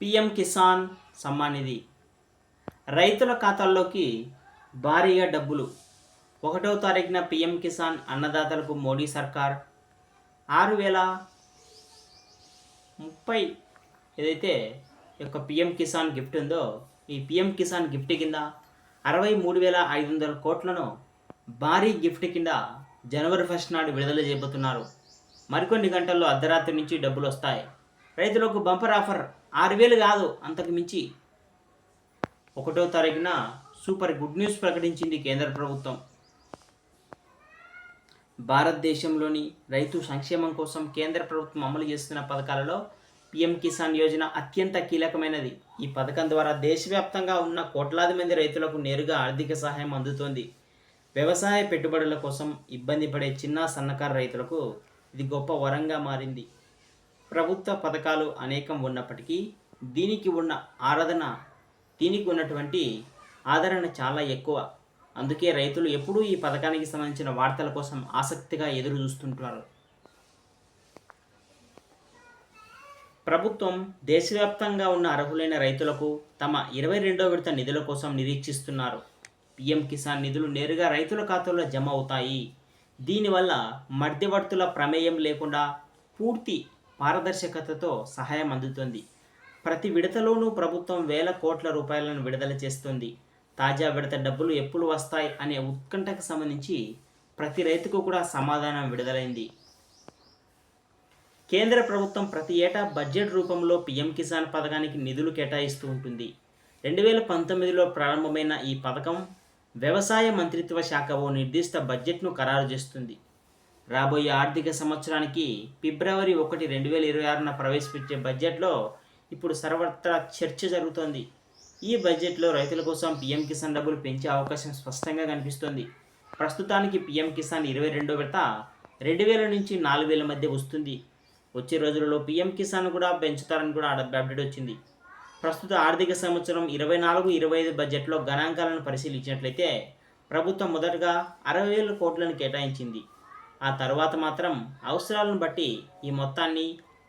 PM Kisan Samman Nidhi. రైతుల ఖాతాల్లోకి భారీగా డబ్బులు. ఒకటో తారీఖున పిఎం కిసాన్ అన్నదాతలకు మోడీ సర్కార్. ఆరు వేల ముప్పై ఏదైతే యొక్క పిఎం కిసాన్ గిఫ్ట్ ఉందో ఈ పిఎం కిసాన్ గిఫ్ట్ కింద అరవై మూడు వేల ఐదు వందల కోట్లను భారీ గిఫ్ట్ కింద జనవరి ఫస్ట్ నాడు విడుదల చేయబోతున్నారు. మరికొన్ని గంటల్లో అర్ధరాత్రి నుంచి డబ్బులు వస్తాయి. రైతులకు బంపర్ ఆఫర్ ఆరు వేలు కాదు అంతకు మించి. ఒకటో తారీఖున సూపర్ గుడ్ న్యూస్ ప్రకటించింది కేంద్ర ప్రభుత్వం. భారతదేశంలోని రైతు సంక్షేమం కోసం కేంద్ర ప్రభుత్వం అమలు చేస్తున్న పథకాలలో పిఎం కిసాన్ యోజన అత్యంత కీలకమైనది. ఈ పథకం ద్వారా దేశవ్యాప్తంగా ఉన్న కోట్లాది మంది రైతులకు నేరుగా ఆర్థిక సహాయం అందుతోంది. వ్యవసాయ పెట్టుబడుల కోసం ఇబ్బంది పడే చిన్న సన్నకారు రైతులకు ఇది గొప్ప వరంగా మారింది. ప్రభుత్వ పథకాలు అనేకం ఉన్నప్పటికీ దీనికి ఉన్న ఆరాధన దీనికి ఉన్నటువంటి ఆదరణ చాలా ఎక్కువ. అందుకే రైతులు ఎప్పుడూ ఈ పథకానికి సంబంధించిన వార్తల కోసం ఆసక్తిగా ఎదురు చూస్తుంటారు. ప్రభుత్వం దేశవ్యాప్తంగా ఉన్న అర్హులైన రైతులకు తమ ఇరవై రెండో విడత నిధుల కోసం నిరీక్షిస్తున్నారు. పిఎం కిసాన్ నిధులు నేరుగా రైతుల ఖాతాలో జమ అవుతాయి. దీనివల్ల మధ్యవర్తుల ప్రమేయం లేకుండా పూర్తి పారదర్శకతతో సహాయం అందుతుంది. ప్రతి విడతలోనూ ప్రభుత్వం వేల కోట్ల రూపాయలను విడుదల చేస్తుంది. తాజా విడత డబ్బులు ఎప్పుడు వస్తాయి అనే ఉత్కంఠకు సంబంధించి ప్రతి రైతుకు కూడా సమాధానం విడుదలైంది. కేంద్ర ప్రభుత్వం ప్రతి ఏటా బడ్జెట్ రూపంలో పీఎం కిసాన్ పథకానికి నిధులు కేటాయిస్తూ ఉంటుంది. రెండు వేల పంతొమ్మిదిలో ప్రారంభమైన ఈ పథకం వ్యవసాయ మంత్రిత్వ శాఖ ఓ నిర్దిష్ట బడ్జెట్ను ఖరారు చేస్తుంది. రాబోయే ఆర్థిక సంవత్సరానికి ఫిబ్రవరి ఒకటి రెండు వేల ఇరవై ఆరున ప్రవేశపెట్టే బడ్జెట్లో ఇప్పుడు సర్వత్రా చర్చ జరుగుతోంది. ఈ బడ్జెట్లో రైతుల కోసం పీఎం కిసాన్ డబ్బులు పెంచే అవకాశం స్పష్టంగా కనిపిస్తోంది. ప్రస్తుతానికి పీఎం కిసాన్ ఇరవై రెండో విడత రెండు వేల నుంచి నాలుగు వేల మధ్య వస్తుంది. వచ్చే రోజులలో పీఎం కిసాన్ కూడా పెంచుతారని కూడా అప్డేట్ వచ్చింది. ప్రస్తుత ఆర్థిక సంవత్సరం ఇరవై నాలుగు ఇరవై ఐదు బడ్జెట్లో గణాంకాలను పరిశీలించినట్లయితే ప్రభుత్వం మొదటగా అరవై వేల కోట్లను కేటాయించింది. ఆ తర్వాత మాత్రం అవసరాలను బట్టి ఈ మొత్తాన్ని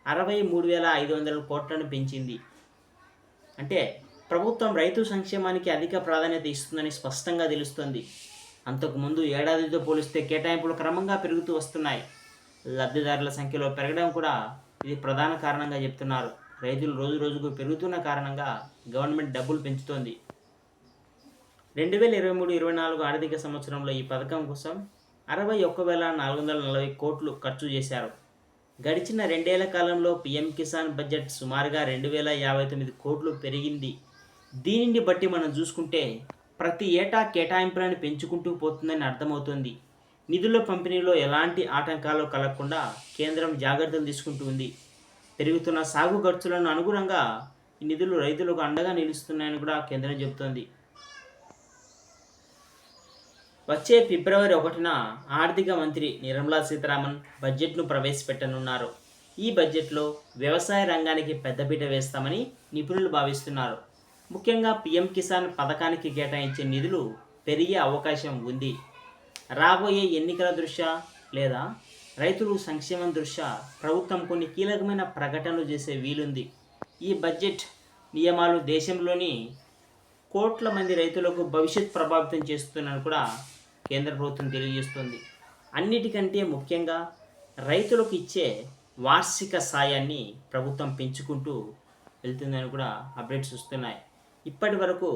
అరవై మూడు వేల ఐదు వందల కోట్లను పెంచింది. అంటే ప్రభుత్వం రైతు సంక్షేమానికి అధిక ప్రాధాన్యత ఇస్తుందని స్పష్టంగా తెలుస్తోంది. అంతకుముందు ఏడాదితో పోలిస్తే కేటాయింపులు క్రమంగా పెరుగుతూ వస్తున్నాయి. లబ్ధిదారుల సంఖ్యలో పెరగడం కూడా ఇది ప్రధాన కారణంగా చెప్తున్నారు. రైతులు రోజు రోజుకు పెరుగుతున్న కారణంగా గవర్నమెంట్ డబ్బులు పెంచుతోంది. రెండు వేల ఇరవై మూడు ఇరవై నాలుగు ఆర్థిక సంవత్సరంలో ఈ పథకం కోసం అరవై ఒక్క వేల నాలుగు వందల నలభై కోట్లు ఖర్చు చేశారు. గడిచిన రెండేళ్ళ కాలంలో పీఎం కిసాన్ బడ్జెట్ సుమారుగా రెండు వేల యాభై తొమ్మిది కోట్లు పెరిగింది. దీనిని బట్టి మనం చూసుకుంటే ప్రతి ఏటా కేటాయింపులను పెంచుకుంటూ పోతుందని అర్థమవుతుంది. నిధుల పంపిణీలో ఎలాంటి ఆటంకాలు కలగకుండా కేంద్రం జాగ్రత్తలు తీసుకుంటుంది పెరుగుతున్న సాగు ఖర్చులను అనుగుణంగా ఈ నిధులు రైతులకు అండగా నిలుస్తున్నాయని కూడా కేంద్రం చెబుతోంది. వచ్చే ఫిబ్రవరి ఒకటిన ఆర్థిక మంత్రి నిర్మలా సీతారామన్ బడ్జెట్ను ప్రవేశపెట్టనున్నారు. ఈ బడ్జెట్లో వ్యవసాయ రంగానికి పెద్దపీట వేస్తామని నిపుణులు భావిస్తున్నారు. ముఖ్యంగా పీఎం కిసాన్ పథకానికి కేటాయించే నిధులు పెరిగే అవకాశం ఉంది. రాబోయే ఎన్నికల దృష్ట్యా లేదా రైతులు సంక్షేమం దృష్ట్యా ప్రభుత్వం కొన్ని కీలకమైన ప్రకటనలు చేసే వీలుంది. ఈ బడ్జెట్ నియమాలు దేశంలోని కోట్ల మంది రైతులకు భవిష్యత్ ప్రభావితం చేస్తుందని కూడా కేంద్ర ప్రభుత్వం తెలియజేస్తుంది. అన్నిటికంటే ముఖ్యంగా రైతులకు ఇచ్చే వార్షిక సాయాన్ని ప్రభుత్వం పెంచుకుంటూ వెళ్తుందని కూడా అప్డేట్స్ వస్తున్నాయి. ఇప్పటి వరకు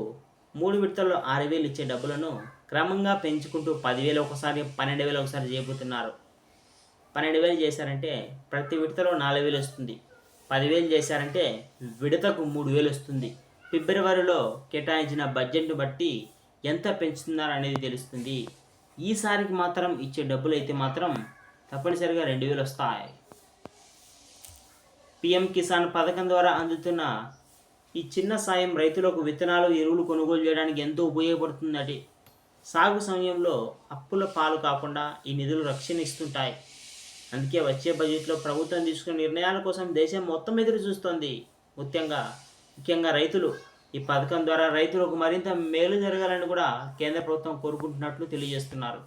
మూడు విడతల్లో ఆరు వేలు ఇచ్చే డబ్బులను క్రమంగా పెంచుకుంటూ పదివేలు ఒకసారి పన్నెండు వేలు ఒకసారి చేయబోతున్నారు. పన్నెండు వేలు చేశారంటే ప్రతి విడతలో నాలుగు వేలు వస్తుంది. పదివేలు చేశారంటే విడతకు మూడు వేలు వస్తుంది. ఫిబ్రవరిలో కేటాయించిన బడ్జెట్ను బట్టి ఎంత పెంచుతున్నారు అనేది తెలుస్తుంది. ఈసారికి మాత్రం ఇచ్చే డబ్బులు అయితే మాత్రం తప్పనిసరిగా రెండు వేలు వస్తాయి. పిఎం కిసాన్ పథకం ద్వారా అందుతున్న ఈ చిన్న సాయం రైతులకు విత్తనాలు ఎరువులు కొనుగోలు చేయడానికి ఎంతో ఉపయోగపడుతుందటి. సాగు సమయంలో అప్పుల పాలు కాకుండా ఈ నిధులు రక్షణ ఇస్తుంటాయి అందుకే వచ్చే బడ్జెట్లో ప్రభుత్వం తీసుకున్న నిర్ణయాల కోసం దేశం మొత్తం ఎదురు చూస్తోంది. ముఖ్యంగా ముఖ్యంగా రైతులు. ఈ పథకం ద్వారా రైతులకు మరింత మేలు జరగాలని కూడా కేంద్ర ప్రభుత్వం కోరుకుంటున్నట్లు తెలియజేస్తున్నారు.